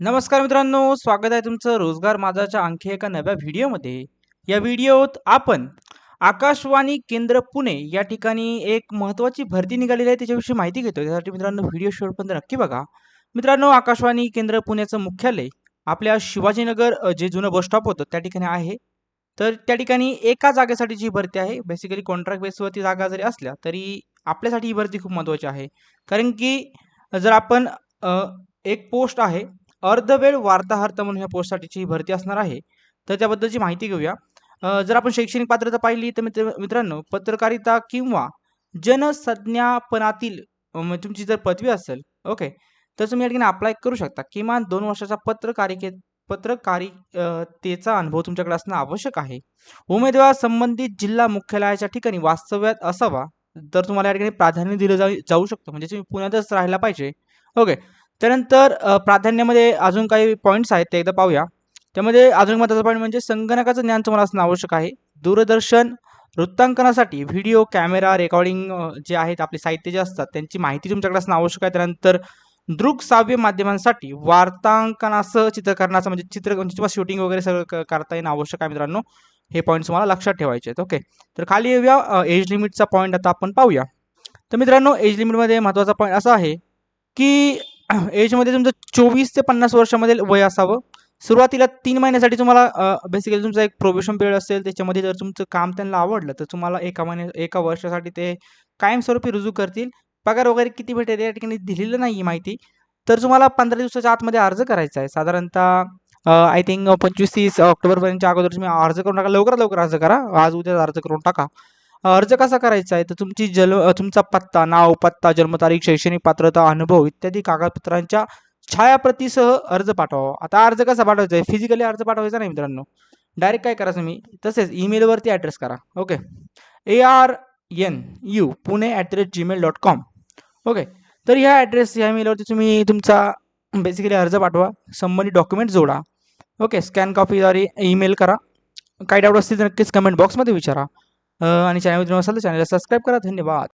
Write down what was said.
नमस्कार मित्रांनो स्वागत आहे तुमचं रोजगार माझाच्या आणखी एका नव्या व्हिडिओमध्ये. या व्हिडिओत आपण आकाशवाणी केंद्र पुणे या ठिकाणी एक महत्त्वाची भरती निघालेली आहे त्याच्याविषयी माहिती घेतो त्यासाठी मित्रांनो व्हिडिओ शेवटपर्यंत नक्की बघा. मित्रांनो आकाशवाणी केंद्र पुण्याचं मुख्यालय आपल्या शिवाजीनगर जे जुनं बस स्टॉप होतं त्या ठिकाणी आहे. तर त्या ठिकाणी एका जागेसाठी जी भरती आहे बेसिकली कॉन्ट्रॅक्ट बेसवरती जागा जरी असल्या तरी आपल्यासाठी ही भरती खूप महत्त्वाची आहे. कारण की जर आपण एक पोस्ट आहे अर्धवेळ वार्ताहर्ता म्हणून ह्या पोस्टसाठीची ही भरती असणार आहे. तर त्याबद्दलची माहिती घेऊया. जर आपण शैक्षणिक पात्रता पाहिली तर मित्र मित्रांनो पत्रकारिता किंवा जनसंज्ञापनातील तुमची जर पदवी असेल ओके तर तुम्ही या ठिकाणी अप्लाय करू शकता. किमान दोन वर्षाचा पत्रकारिके पत्रकारितेचा अनुभव तुमच्याकडे असणं आवश्यक आहे. उमेदवार संबंधित जिल्हा मुख्यालयाच्या ठिकाणी वास्तव्यात असावा तर तुम्हाला या ठिकाणी प्राधान्य दिलं जाऊ जाऊ शकतं. म्हणजे तुम्ही पुण्यातच राहायला पाहिजे. ओके त्यानंतर प्राधान्यामध्ये अजून काही पॉईंट्स आहेत ते एकदा पाहूया. त्यामध्ये अजून महत्त्वाचा पॉईंट म्हणजे संगणकाचं ज्ञान तुम्हाला असणं आवश्यक आहे. दूरदर्शन वृत्तांकनासाठी व्हिडिओ कॅमेरा रेकॉर्डिंग जे आहेत आपले साहित्य जे असतात त्यांची माहिती तुमच्याकडे असणं आवश्यक आहे. त्यानंतर दृकश्राव्य माध्यमांसाठी वार्तांकनासह चित्रकरणाचं म्हणजे चित्र म्हणजे किंवा शूटिंग वगैरे सगळं करता येणं आवश्यक आहे मित्रांनो. हे पॉईंट्स तुम्हाला लक्षात ठेवायचे आहेत ओके तर खाली येऊया एज लिमिटचा पॉईंट आता आपण पाहूया. तर मित्रांनो एज लिमिटमध्ये महत्त्वाचा पॉईंट असा आहे की एजमध्ये तुमचं चोवीस ते पन्नास वर्षामध्ये वय असावं. सुरुवातीला तीन महिन्यासाठी तुम्हाला बेसिकली तुमचा एक प्रोबेशन पिरियड असेल त्याच्यामध्ये जर तुमचं काम त्यांना आवडलं तर तुम्हाला एका महिन्या एका वर्षासाठी ते कायमस्वरूपी रुजू करतील. पगार वगैरे किती भेटेल या ठिकाणी दिलेलं नाही आहे माहिती. तर तुम्हाला पंधरा दिवसाच्या आतमध्ये अर्ज करायचा आहे. साधारणतः आय थिंक पंचवीस तीस ऑक्टोबरपर्यंतच्या अगोदर तुम्ही अर्ज करून टाका. लवकरात लवकर अर्ज करा. आज उद्या अर्ज करून टाका. अर्ज कसा करायचा आहे? तर तुमची जल तुमचा पत्ता नाव पत्ता जन्मतारीख शैक्षणिक पात्रता अनुभव इत्यादी कागदपत्रांच्या छायाप्रतीसह अर्ज पाठवावा आता अर्ज कसा पाठवायचा आहे? फिजिकली अर्ज पाठवायचा नाही मित्रांनो. डायरेक्ट काय करायचं मी तसेच ईमेलवरती ॲड्रेस करा. Okay A R N U Pune at the rate Gmail dot com okay तर ह्या ॲड्रेस ह्या ईमेलवरती तुम्ही तुमचा बेसिकली अर्ज पाठवा. संबंधित डॉक्युमेंट जोडा. ओके स्कॅन कॉपीद्वारे ईमेल करा. काही डाऊट असतील तर नक्कीच कमेंट बॉक्समध्ये विचारा. आणि चॅनल असाल तर चॅनलला सबस्क्राईब करा. धन्यवाद.